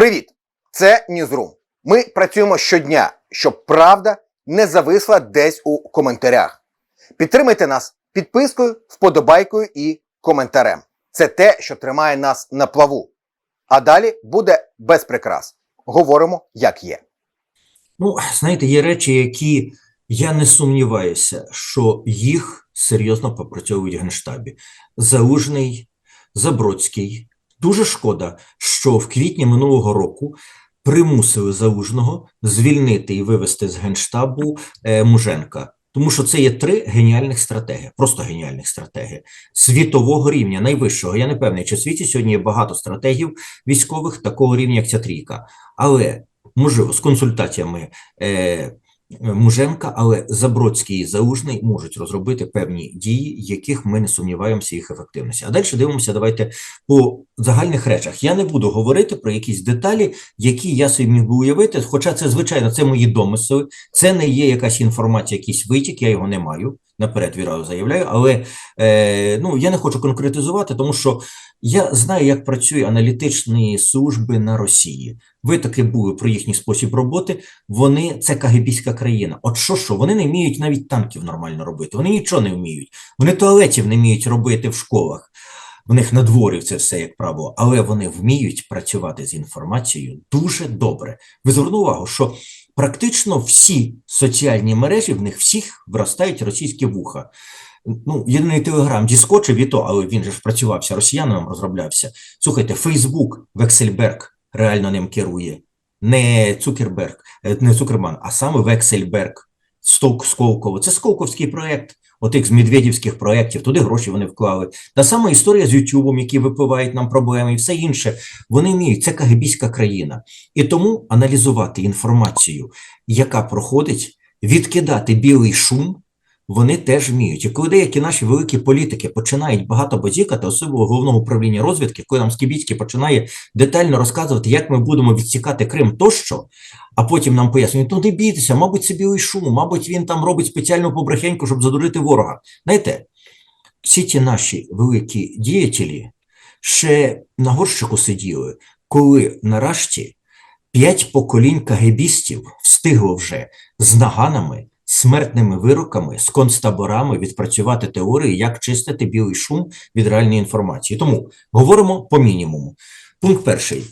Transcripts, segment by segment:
Привіт! Це Ньюзрум. Ми працюємо щодня, щоб правда не зависла десь у коментарях. Підтримайте нас підпискою, вподобайкою і коментарем. Це те, що тримає нас на плаву. А далі буде без прикрас. Говоримо, як є. Ну, знаєте, є речі, які я не сумніваюся, що їх серйозно попрацьовують в Генштабі. Залужний, Забродський. Дуже шкода, що в квітні минулого року примусили Залужного звільнити і вивести з Генштабу е, Муженка. Тому що це є три геніальних стратегії, просто геніальних стратегії світового рівня, найвищого. Я не певний, чи в світі сьогодні є багато стратегів військових такого рівня, як ця трійка. Але можливо, з консультаціями е, Муженка, але Забродський і Залужний можуть розробити певні дії, яких ми не сумніваємося їх ефективності. А далі дивимося, давайте по загальних речах. Я не буду говорити про якісь деталі, які я собі міг би уявити. Хоча це, звичайно, це мої домисли, це не є якась інформація, якийсь витік, я його не маю. Наперед відразу заявляю, але е, ну я не хочу конкретизувати, тому що я знаю, як працюють аналітичні служби на Росії. Ви таки були про їхній спосіб роботи. Вони це кагибійська країна. От що що, вони не вміють навіть танків нормально робити. Вони нічого не вміють. Вони туалетів не вміють робити в школах. В них на дворі це все як правило, але вони вміють працювати з інформацією дуже добре. Ви звернули увагу, що практично всі соціальні мережі в них всіх вростають російські вуха. Ну, єдиний телеграм діскочив і то, але він же ж працювався росіянам, розроблявся. Слухайте, Фейсбук, Вексельберг реально ним керує. Не Цукерберг, е, не Цукерман, а саме Вексельберг, Сток Сколково. Це Сколковський проєкт, отих з медведівських проєктів, туди гроші вони вклали. Та сама історія з Ютубом, які випливають нам проблеми, і все інше. Вони вміють, це кагибійська країна. І тому аналізувати інформацію, яка проходить, відкидати білий шум. Вони теж вміють. І коли деякі наші великі політики починають багато базікати, особливо головного управління розвідки, коли нам Скібіцький починає детально розказувати, як ми будемо відсікати Крим тощо, а потім нам пояснюють, ну не бійтеся, мабуть, білий шум, мабуть, він там робить спеціальну побрехеньку, щоб задурити ворога. Знаєте, всі ті наші великі діятелі ще на горщику сиділи, коли нарешті п'ять поколінь кагебістів встигло вже з наганами смертними вироками з концтаборами відпрацювати теорії, як чистити білий шум від реальної інформації. Тому говоримо по мінімуму. Пункт перший.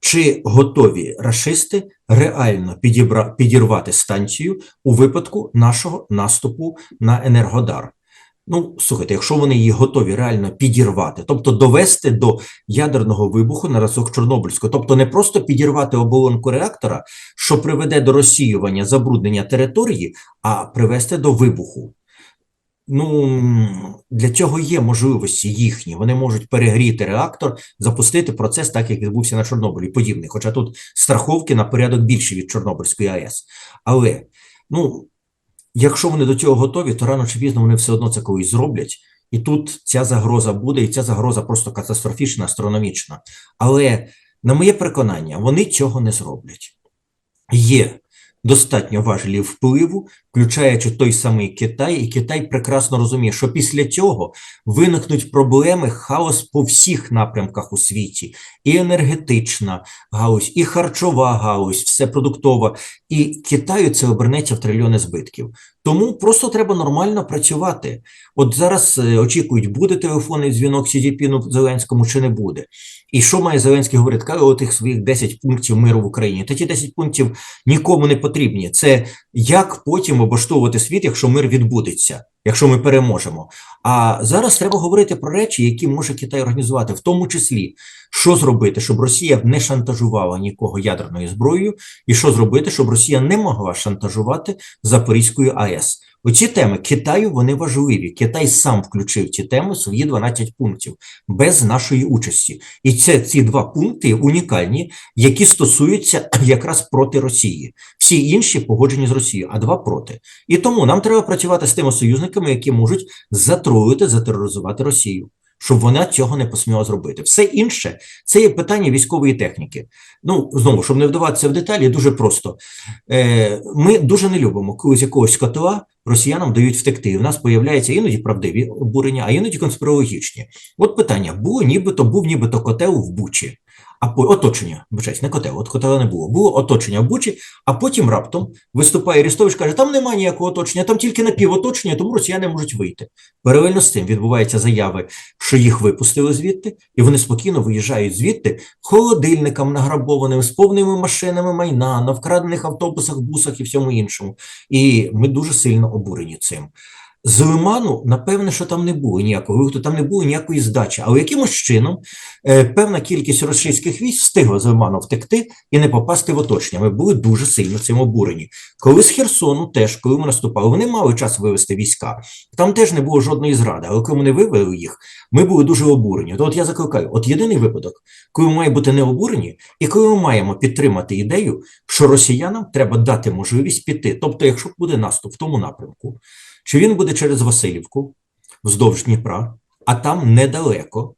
Чи готові рашисти реально підібра... підірвати станцію у випадку нашого наступу на Енергодар? Ну, слухайте, якщо вони її готові реально підірвати, тобто довести до ядерного вибуху на разок Чорнобильського, тобто не просто підірвати оболонку реактора, що приведе до розсіювання забруднення території, а привести до вибуху. Ну, для цього є можливості їхні. Вони можуть перегріти реактор, запустити процес, так як відбувся на Чорнобилі, подібний. Хоча тут страховки на порядок більші від Чорнобильської АЕС. Але ну, якщо вони до цього готові, то рано чи пізно вони все одно це колись зроблять. І тут ця загроза буде, і ця загроза просто катастрофічна, астрономічна. Але, на моє переконання, вони цього не зроблять. Є достатньо важелів впливу, включаючи той самий Китай, і Китай прекрасно розуміє, що після цього виникнуть проблеми, хаос по всіх напрямках у світі, і енергетична галузь, і харчова галузь, все продуктова. І Китаю це обернеться в трильйони збитків. Тому просто треба нормально працювати. От зараз е, очікують, буде телефонний дзвінок Сідіпіну Зеленському чи не буде. І що має Зеленський говорити? Каже, отих своїх 10 пунктів миру в Україні. Та ті 10 пунктів нікому не потрібні. Це як потім облаштовувати світ, якщо мир відбудеться, якщо ми переможемо. А зараз треба говорити про речі, які може Китай організувати, в тому числі, що зробити, щоб Росія не шантажувала нікого ядерною зброєю, і що зробити, щоб Росія не могла шантажувати Запорізькою АЕС. Оці теми Китаю вони важливі. Китай сам включив ці теми свої 12 пунктів без нашої участі. І це ці два пункти унікальні, які стосуються якраз проти Росії. Всі інші погоджені з Росією, а два проти. І тому нам треба працювати з тими союзниками, які можуть затруїти, затероризувати Росію. Щоб вона цього не посміла зробити. Все інше це є питання військової техніки. Ну, знову, щоб не вдаватися в деталі, дуже просто. Е, Ми дуже не любимо, коли з якогось котла росіянам дають втекти. І в нас появляються іноді правдиві обурення, а іноді конспірологічні. От питання: було нібито, був нібито котел в Бучі. А по оточення, вибачаюсь, не котел, от котела не було. Було оточення в Бучі, а потім раптом виступає Арістович, каже, там немає ніякого оточення, там тільки напівоточення, тому росіяни можуть вийти. Паралельно з цим відбуваються заяви, що їх випустили звідти, і вони спокійно виїжджають звідти холодильникам награбованим, з повними машинами майна, на вкрадених автобусах, бусах і всьому іншому. І ми дуже сильно обурені цим. З Лиману, напевне, що там не було ніякого виходу, там не було ніякої здачі, але якимось чином е, певна кількість російських військ встигла з Лиману втекти і не попасти в оточення. Ми були дуже сильно цим обурені. Коли з Херсону, теж коли ми наступали, вони мали час вивести війська. Там теж не було жодної зради, але коли вони вивели їх, ми були дуже обурені. То от я закликаю: от єдиний випадок, коли ми маємо бути не обурені, і коли ми маємо підтримати ідею, що росіянам треба дати можливість піти. Тобто, якщо буде наступ в тому напрямку, чи він буде через Васильівку вздовж Дніпра, а там недалеко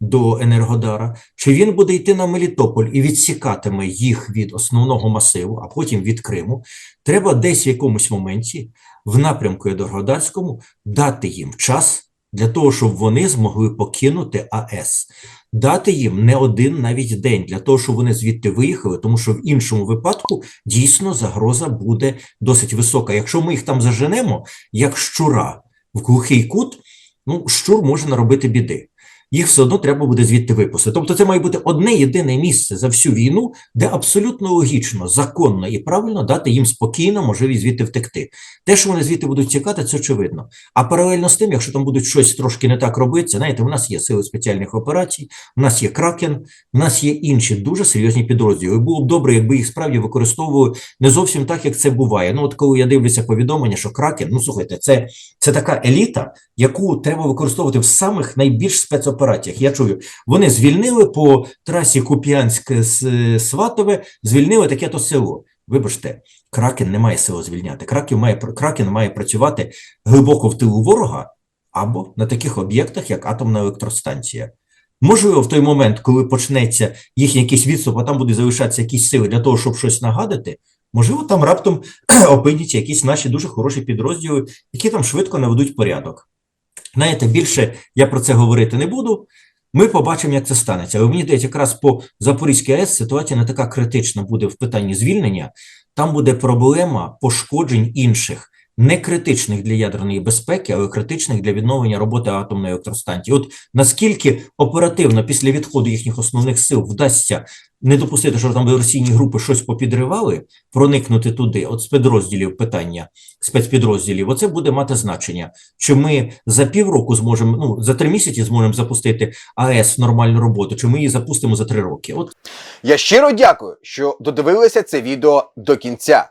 до Енергодара, чи він буде йти на Мелітополь і відсікатиме їх від основного масиву, а потім від Криму, треба десь в якомусь моменті в напрямку Енергодарському дати їм час для того, щоб вони змогли покинути АЕС. Дати їм не один навіть день для того, щоб вони звідти виїхали, тому що в іншому випадку дійсно загроза буде досить висока. Якщо ми їх там заженемо, як щура в глухий кут, ну щур може наробити біди. Їх все одно треба буде звідти випустити. Тобто, це має бути одне єдине місце за всю війну, де абсолютно логічно, законно і правильно дати їм спокійно можливість звідти втекти. Те, що вони звідти будуть тікати, це очевидно. А паралельно з тим, якщо там будуть щось трошки не так робитися, знаєте, у нас є сили спеціальних операцій, у нас є кракен, у нас є інші дуже серйозні підрозділи. Було б добре, якби їх справді використовували не зовсім так, як це буває. Ну, от коли я дивлюся повідомлення, що кракен, ну слухайте, це, це така еліта, яку треба використовувати в самих найбільш спецопераціях. Я чую, вони звільнили по трасі Куп'янськ-Сватове, звільнили таке то село. Вибачте, кракен не має сили звільняти. Кракен має, кракен має працювати глибоко в тилу ворога або на таких об'єктах, як атомна електростанція. Можливо, в той момент, коли почнеться їхній якийсь відступ, а там будуть залишатися якісь сили для того, щоб щось нагадати, можливо, там раптом опиняться якісь наші дуже хороші підрозділи, які там швидко наведуть порядок. Знаєте, більше я про це говорити не буду. Ми побачимо, як це станеться. Але мені здається, якраз по Запорізькій АЕС ситуація не така критична буде в питанні звільнення. Там буде проблема пошкоджень інших, не критичних для ядерної безпеки, але критичних для відновлення роботи атомної електростанції. От наскільки оперативно після відходу їхніх основних сил вдасться не допустити, що там диверсійні групи щось попідривали, проникнути туди, от спецпідрозділів питання спецпідрозділів, оце буде мати значення. Чи ми за півроку зможемо, ну за три місяці зможемо запустити АЕС в нормальну роботу, чи ми її запустимо за три роки? От Я щиро дякую, що додивилися це відео до кінця.